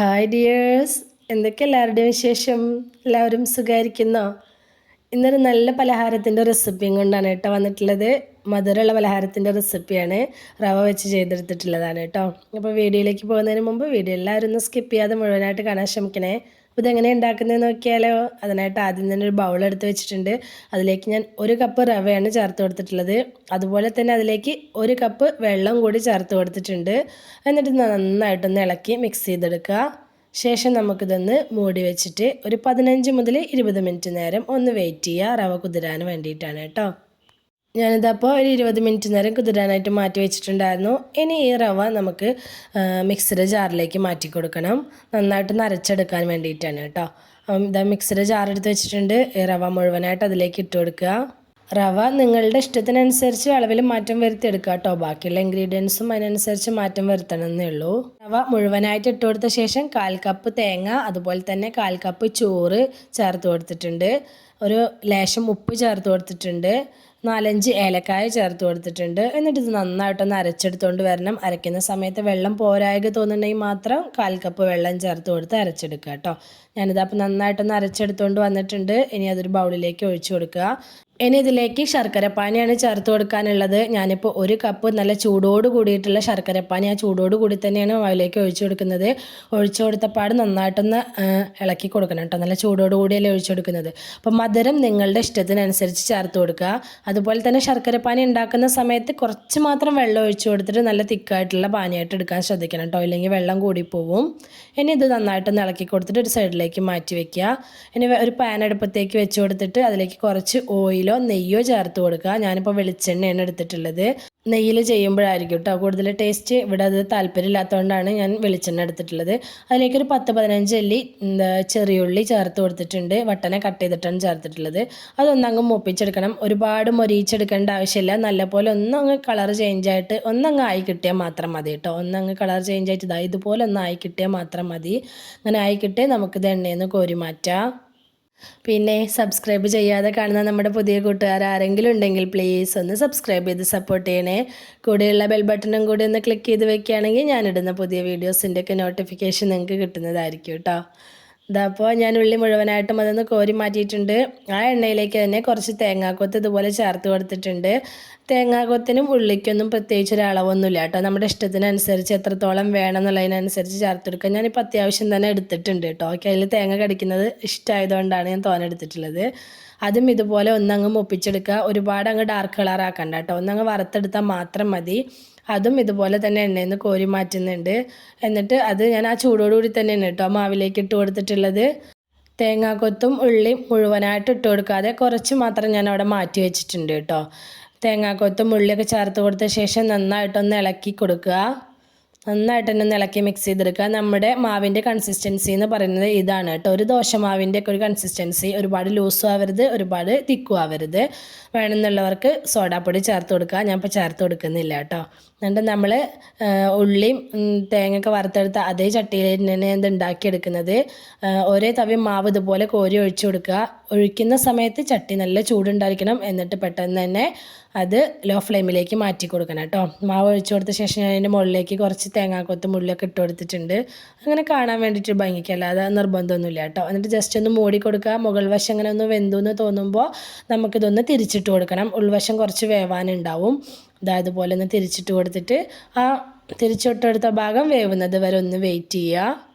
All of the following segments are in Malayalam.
ഹായ് ഡിയേഴ്സ് എന്തൊക്കെ എല്ലാവരുടെയും വിശേഷം? എല്ലാവരും സുഖമായിരിക്കുന്നോ ഇന്നൊരു നല്ല പലഹാരത്തിന്റെ റെസിപ്പിയും കൊണ്ടാണ് കേട്ടോ വന്നിട്ടുള്ളത്. മധുരമുള്ള പലഹാരത്തിന്റെ റെസിപ്പിയാണ് റവ വെച്ച് ചെയ്തെടുത്തിട്ടുള്ളതാണ് കേട്ടോ. അപ്പോൾ വീഡിയോയിലേക്ക് പോകുന്നതിന് മുമ്പ് വീഡിയോ എല്ലാവരും ഒന്ന് സ്കിപ്പ് ചെയ്യാതെ മുഴുവനായിട്ട് കാണാൻ ശ്രമിക്കണേ. അപ്പോൾ ഇതെങ്ങനെ ഉണ്ടാക്കുന്നത് നോക്കിയാലോ? അതിനായിട്ട് ആദ്യം തന്നെ ഒരു ബൗൾ എടുത്ത് വെച്ചിട്ടുണ്ട്. അതിലേക്ക് ഞാൻ ഒരു കപ്പ് റവയാണ് ചേർത്ത് കൊടുത്തിട്ടുള്ളത്. അതുപോലെ തന്നെ അതിലേക്ക് ഒരു കപ്പ് വെള്ളം കൂടി ചേർത്ത് കൊടുത്തിട്ടുണ്ട്. എന്നിട്ട് നന്നായിട്ടൊന്ന് ഇളക്കി മിക്സ് ചെയ്തെടുക്കുക. ശേഷം നമുക്കിതൊന്ന് മൂടി വെച്ചിട്ട് ഒരു പതിനഞ്ച് മുതൽ ഇരുപത് മിനിറ്റ് നേരം ഒന്ന് വെയിറ്റ് ചെയ്യുക. റവ കുതിരാൻ വേണ്ടിയിട്ടാണ് കേട്ടോ. ഞാനിതപ്പോൾ ഒരു ഇരുപത് മിനിറ്റ് നേരം കുതിരാനായിട്ട് മാറ്റി വെച്ചിട്ടുണ്ടായിരുന്നു. ഇനി ഈ റവ നമുക്ക് മിക്സഡ് ജാറിലേക്ക് മാറ്റി കൊടുക്കണം. നന്നായിട്ട് നരച്ചെടുക്കാൻ വേണ്ടിയിട്ടാണ് കേട്ടോ. ഇതാ മിക്സഡ് ജാറെടുത്ത് വെച്ചിട്ടുണ്ട്. ഈ റവ മുഴുവനായിട്ട് അതിലേക്ക് ഇട്ട് കൊടുക്കുക. റവ നിങ്ങളുടെ ഇഷ്ടത്തിനനുസരിച്ച് അളവിൽ മാറ്റം വരുത്തിയെടുക്കുക കേട്ടോ. ബാക്കിയുള്ള ഇൻഗ്രീഡിയൻസും അതിനനുസരിച്ച് മാറ്റം വരുത്തണമെന്നേ ഉള്ളൂ. റവ മുഴുവനായിട്ട് ഇട്ട് കൊടുത്ത ശേഷം കാൽ കപ്പ് തേങ്ങ അതുപോലെ തന്നെ കാൽ കപ്പ് ചോറ് ചേർത്ത് കൊടുത്തിട്ടുണ്ട്. ഒരു ലേശം ഉപ്പ് ചേർത്ത് കൊടുത്തിട്ടുണ്ട്. നാലഞ്ച് ഏലക്കായ ചേർത്ത് കൊടുത്തിട്ടുണ്ട്. എന്നിട്ട് ഇത് നന്നായിട്ടൊന്ന് അരച്ചെടുത്തുകൊണ്ട് വരണം. അരയ്ക്കുന്ന സമയത്ത് വെള്ളം പോരായക തോന്നുന്നുണ്ടെങ്കിൽ മാത്രം കാൽ കപ്പ് വെള്ളം ചേർത്ത് കൊടുത്ത് അരച്ചെടുക്കുക കേട്ടോ. ഞാനിതപ്പോൾ നന്നായിട്ടൊന്ന് അരച്ചെടുത്തുകൊണ്ട് വന്നിട്ടുണ്ട്. ഇനി അതൊരു ബൗളിലേക്ക് ഒഴിച്ചു കൊടുക്കുക. ഇനി ഇതിലേക്ക് ശർക്കരപ്പാനിയാണ് ചേർത്ത് കൊടുക്കാനുള്ളത്. ഞാനിപ്പോൾ ഒരു കപ്പ് നല്ല ചൂടോട് കൂടിയിട്ടുള്ള ശർക്കരപ്പാനി ആ ചൂടോട് കൂടി തന്നെയാണ് അതിലേക്ക് ഒഴിച്ചു കൊടുക്കുന്നത്. ഒഴിച്ചു കൊടുത്തപ്പാട് നന്നായിട്ടൊന്ന് ഇളക്കി കൊടുക്കണം കേട്ടോ. നല്ല ചൂടോട് കൂടിയല്ലേ ഒഴിച്ചു കൊടുക്കുന്നത്. അപ്പോൾ മധുരം നിങ്ങളുടെ ഇഷ്ടത്തിനനുസരിച്ച് ചേർത്ത് കൊടുക്കുക. അതുപോലെ തന്നെ ശർക്കരപ്പാനി ഉണ്ടാക്കുന്ന സമയത്ത് കുറച്ച് മാത്രം വെള്ളം ഒഴിച്ചു കൊടുത്തിട്ട് നല്ല തിക്കായിട്ടുള്ള പാനിയായിട്ട് എടുക്കാൻ ശ്രദ്ധിക്കണം കേട്ടോ. ഇല്ലെങ്കിൽ വെള്ളം കൂടിപ്പോവും. ഇനി ഇത് നന്നായിട്ടൊന്ന് ഇളക്കി കൊടുത്തിട്ട് ഒരു സൈഡിലേക്ക് മാറ്റി വയ്ക്കുക ഇനി ഒരു പാൻ അടുപ്പത്തേക്ക് വെച്ച് കൊടുത്തിട്ട് അതിലേക്ക് കുറച്ച് ഓയിൽ ഓയിലോ നെയ്യോ ചേർത്ത് കൊടുക്കുക. ഞാനിപ്പോൾ വെളിച്ചെണ്ണയാണ് എടുത്തിട്ടുള്ളത്. നെയ്യിൽ ചെയ്യുമ്പോഴായിരിക്കും കേട്ടോ കൂടുതൽ ടേസ്റ്റ് ഇവിടെ അത് താല്പര്യമില്ലാത്തതുകൊണ്ടാണ് ഞാൻ വെളിച്ചെണ്ണ എടുത്തിട്ടുള്ളത്. അതിലേക്കൊരു പത്ത് പതിനഞ്ച് അല്ലി ചെറിയുള്ളി ചേർത്ത് കൊടുത്തിട്ടുണ്ട്. വട്ടനെ കട്ട് ചെയ്തിട്ടാണ് ചേർത്തിട്ടുള്ളത്. അതൊന്നങ്ങ് മൂപ്പിച്ചെടുക്കണം. ഒരുപാട് മൊരിയിച്ചെടുക്കേണ്ട ആവശ്യമില്ല. നല്ലപോലെ ഒന്നങ്ങ് കളർ ചേഞ്ച് ആയിട്ട് ഒന്നങ്ങ് ആയി കിട്ടിയാൽ മാത്രം മതി കേട്ടോ ഒന്നങ്ങ് കളർ ചേഞ്ച് ആയിട്ട് ഇതാ ഇതുപോലെ ഒന്ന് ആയി കിട്ടിയാൽ മാത്രം മതി. അങ്ങനെ ആയി നമുക്കിത് എണ്ണയിൽ നിന്ന് കോരി മാറ്റാം പിന്നെ സബ്സ്ക്രൈബ് ചെയ്യാതെ കാണുന്ന നമ്മുടെ പുതിയ കൂട്ടുകാർ ആരെങ്കിലും ഉണ്ടെങ്കിൽ പ്ലീസ് ഒന്ന് സബ്സ്ക്രൈബ് ചെയ്ത് സപ്പോർട്ട് ചെയ്യണേ. കൂടെയുള്ള ബെൽ ബട്ടണും കൂടി ഒന്ന് ക്ലിക്ക് ചെയ്ത് വെക്കുകയാണെങ്കിൽ ഞാനിടുന്ന പുതിയ വീഡിയോസിന്റെയൊക്കെ നോട്ടിഫിക്കേഷൻ നിങ്ങൾക്ക് കിട്ടുന്നതായിരിക്കും കേട്ടോ ഇതപ്പോൾ ഞാൻ ഉള്ളി മുഴുവനായിട്ടും അതൊന്ന് കോരി മാറ്റിയിട്ടുണ്ട്. ആ എണ്ണയിലേക്ക് തന്നെ കുറച്ച് തേങ്ങാക്കൊത്ത് ഇതുപോലെ ചേർത്ത് കൊടുത്തിട്ടുണ്ട്. തേങ്ങാക്കൊത്തിനും ഉള്ളിക്കൊന്നും പ്രത്യേകിച്ച് ഒരു അളവൊന്നുമില്ല കേട്ടോ. നമ്മുടെ ഇഷ്ടത്തിനനുസരിച്ച് എത്രത്തോളം വേണം എന്നുള്ളതിനനുസരിച്ച് ചേർത്ത് കൊടുക്കുക ഞാനിപ്പോൾ അത്യാവശ്യം തന്നെ എടുത്തിട്ടുണ്ട് കേട്ടോ. ഓക്കെ അതിൽ തേങ്ങ കടിക്കുന്നത് ഇഷ്ടമായതുകൊണ്ടാണ് ഞാൻ തോന്നെടുത്തിട്ടുള്ളത് അതും ഇതുപോലെ ഒന്നങ്ങ് മുപ്പിച്ചെടുക്കുക. ഒരുപാട് അങ്ങ് ഡാർക്ക് കളർ ആക്കണ്ട കേട്ടോ. ഒന്നങ്ങ് വറുത്തെടുത്താൽ മാത്രം മതി. അതും ഇതുപോലെ തന്നെ എണ്ണയിൽ നിന്ന് കോരി മാറ്റുന്നുണ്ട്. എന്നിട്ട് അത് ഞാൻ ആ ചൂടോടുകൂടി തന്നെയാണ് കേട്ടോ മാവിലേക്ക് ഇട്ട് കൊടുത്തിട്ടുള്ളത്. തേങ്ങാക്കൊത്തും ഉള്ളിയും മുഴുവനായിട്ട് ഇട്ട് കൊടുക്കാതെ കുറച്ച് മാത്രം ഞാൻ അവിടെ മാറ്റി വെച്ചിട്ടുണ്ട് കേട്ടോ. തേങ്ങാക്കൊത്തും ഉള്ളിയൊക്കെ ചേർത്ത് കൊടുത്ത ശേഷം നന്നായിട്ടൊന്ന് ഇളക്കി കൊടുക്കുക. നന്നായിട്ട് തന്നെ ഇളക്കി മിക്സ് ചെയ്തെടുക്കുക. നമ്മുടെ മാവിന്റെ കൺസിസ്റ്റൻസി എന്ന് പറയുന്നത് ഇതാണ് കേട്ടോ. ഒരു ദോശമാവിന്റെ ഒക്കെ ഒരു കൺസിസ്റ്റൻസി ഒരുപാട് ലൂസും ആവരുത് ഒരുപാട് തിക്കും ആവരുത്. വേണമെന്നുള്ളവർക്ക് സോഡാപ്പൊടി ചേർത്ത് കൊടുക്കുക. ഞാൻ ഇപ്പോൾ ചേർത്ത് കൊടുക്കുന്നില്ല കേട്ടോ. എന്നിട്ട് നമ്മൾ ഉള്ളിയും തേങ്ങയൊക്കെ വറുത്തെടുത്ത അതേ ചട്ടിയിൽ തന്നെ ഇത് ഉണ്ടാക്കിയെടുക്കുന്നത്. ഒരേ തവി മാവ് ഇതുപോലെ കോരി ഒഴിച്ചു കൊടുക്കുക. ഒഴിക്കുന്ന സമയത്ത് ചട്ടി നല്ല ചൂടുണ്ടായിരിക്കണം. എന്നിട്ട് പെട്ടെന്ന് തന്നെ അത് ലോ ഫ്ലെയിമിലേക്ക് മാറ്റി കൊടുക്കണം കേട്ടോ. മാവ് ഒഴിച്ചു കൊടുത്ത ശേഷം ഞാൻ അതിന്റെ മുകളിലേക്ക് കുറച്ച് തേങ്ങാക്കൊത്ത് മുള്ളിലൊക്കെ ഇട്ട് കൊടുത്തിട്ടുണ്ട്. അങ്ങനെ കാണാൻ വേണ്ടിയിട്ട് ഭംഗിക്കല്ല അത് നിർബന്ധമൊന്നുമില്ല കേട്ടോ. എന്നിട്ട് ജസ്റ്റ് ഒന്ന് മൂടി കൊടുക്കുക. മുകൾ വശം അങ്ങനെ ഒന്ന് വെന്തു എന്ന് തോന്നുമ്പോൾ നമുക്കിതൊന്ന് തിരിച്ചിട്ട് കൊടുക്കണം. ഉൾവശം കുറച്ച് വേവാനുണ്ടാവും. അതായത് പോലെ ഒന്ന് തിരിച്ചിട്ട് കൊടുത്തിട്ട് ആ തിരിച്ചിട്ടെടുത്ത ഭാഗം വേവുന്നത് വരെ ഒന്ന് വെയിറ്റ് ചെയ്യുക.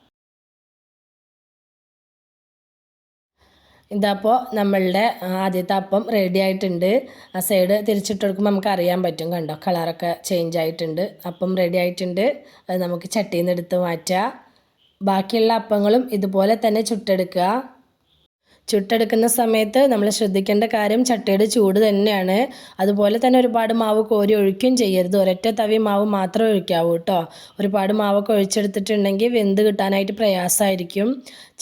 ഇതപ്പോൾ നമ്മളുടെ ആദ്യത്തെ അപ്പം റെഡി ആയിട്ടുണ്ട്. ആ സൈഡ് തിരിച്ചിട്ട് കൊടുക്കുമ്പോൾ നമുക്ക് അറിയാൻ പറ്റും കണ്ടോ? കളറൊക്കെ ചേഞ്ച് ആയിട്ടുണ്ട്. അപ്പം റെഡി ആയിട്ടുണ്ട്. അത് നമുക്ക് ചട്ടിയിൽ നിന്ന് എടുത്ത് മാറ്റുക ബാക്കിയുള്ള അപ്പങ്ങളും ഇതുപോലെ തന്നെ ചുട്ടെടുക്കുക. ചുട്ടെടുക്കുന്ന സമയത്ത് നമ്മൾ ശ്രദ്ധിക്കേണ്ട കാര്യം ചട്ടിയുടെ ചൂട് തന്നെയാണ്. അതുപോലെ തന്നെ ഒരുപാട് മാവ് കോരി ഒഴിക്കുകയും ചെയ്യരുത്. ഒരൊറ്റ തവി മാവ് മാത്രം ഒഴിക്കാവൂ കേട്ടോ. ഒരുപാട് മാവൊക്കെ ഒഴിച്ചെടുത്തിട്ടുണ്ടെങ്കിൽ വെന്ത് കിട്ടാനായിട്ട് പ്രയാസമായിരിക്കും.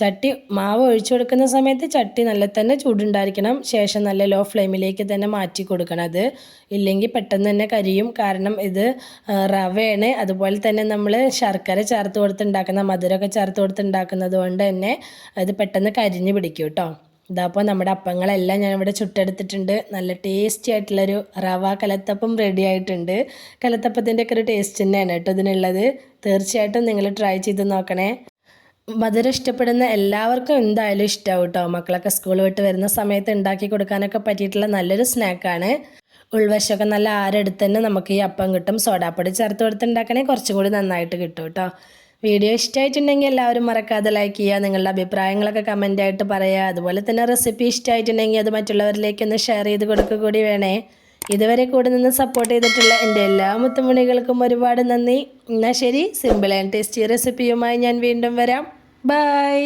ചട്ടി മാവ് ഒഴിച്ചു കൊടുക്കുന്ന സമയത്ത് ചട്ടി നല്ല തന്നെ ചൂടുണ്ടായിരിക്കണം. ശേഷം നല്ല ലോ ഫ്ലെയിമിലേക്ക് തന്നെ മാറ്റി കൊടുക്കണം അത്. ഇല്ലെങ്കിൽ പെട്ടെന്ന് തന്നെ കരിയും. കാരണം ഇത് റവയാണ്. അതുപോലെ തന്നെ നമ്മൾ ശർക്കര ചേർത്ത് കൊടുത്തുണ്ടാക്കുന്ന മധുരമൊക്കെ ചേർത്ത് കൊടുത്തുണ്ടാക്കുന്നത് കൊണ്ട് തന്നെ അത് പെട്ടെന്ന് കരിഞ്ഞ് പിടിക്കും കേട്ടോ. ഇതപ്പോൾ നമ്മുടെ അപ്പങ്ങളെല്ലാം ഞാൻ ഇവിടെ ചുട്ടെടുത്തിട്ടുണ്ട്. നല്ല ടേസ്റ്റി ആയിട്ടുള്ളൊരു റവ കലത്തപ്പം റെഡി ആയിട്ടുണ്ട്. കലത്തപ്പത്തിന്റെ ഒക്കെ ഒരു ടേസ്റ്റ് തന്നെയാണ് കേട്ടോ ഇതിനുള്ളത്. തീർച്ചയായിട്ടും നിങ്ങൾ ട്രൈ ചെയ്ത് നോക്കണേ. മധുരം ഇഷ്ടപ്പെടുന്ന എല്ലാവർക്കും എന്തായാലും ഇഷ്ടമാവും കേട്ടോ. മക്കളൊക്കെ സ്കൂൾ വിട്ട് വരുന്ന സമയത്ത് ഉണ്ടാക്കി കൊടുക്കാനൊക്കെ പറ്റിയിട്ടുള്ള നല്ലൊരു സ്നാക്കാണ് ഉൾവശമൊക്കെ നല്ല ആരെടുത്ത് തന്നെ നമുക്ക് ഈ അപ്പം കിട്ടും. സോഡാപ്പൊടി ചേർത്ത് കൊടുത്തുണ്ടാക്കണേ കുറച്ചും കൂടി നന്നായിട്ട് കിട്ടും കേട്ടോ. വീഡിയോ ഇഷ്ടമായിട്ടുണ്ടെങ്കിൽ എല്ലാവരും മറക്കാതെ ലൈക്ക് ചെയ്യുക നിങ്ങളുടെ അഭിപ്രായങ്ങളൊക്കെ കമന്റായിട്ട് പറയുക. അതുപോലെ തന്നെ റെസിപ്പി ഇഷ്ടമായിട്ടുണ്ടെങ്കിൽ അത് മറ്റുള്ളവരിലേക്കൊന്ന് ഷെയർ ചെയ്ത് കൊടുക്കുക കൂടി വേണേ. ഇതുവരെ കൂടെ നിന്ന് സപ്പോർട്ട് ചെയ്തിട്ടുള്ള എന്റെ എല്ലാ മുത്തുമണികൾക്കും ഒരുപാട് നന്ദി. എന്നാൽ ശരി സിമ്പിൾ ആൻഡ് ടേസ്റ്റി റെസിപ്പിയുമായി ഞാൻ വീണ്ടും വരാം. ബൈ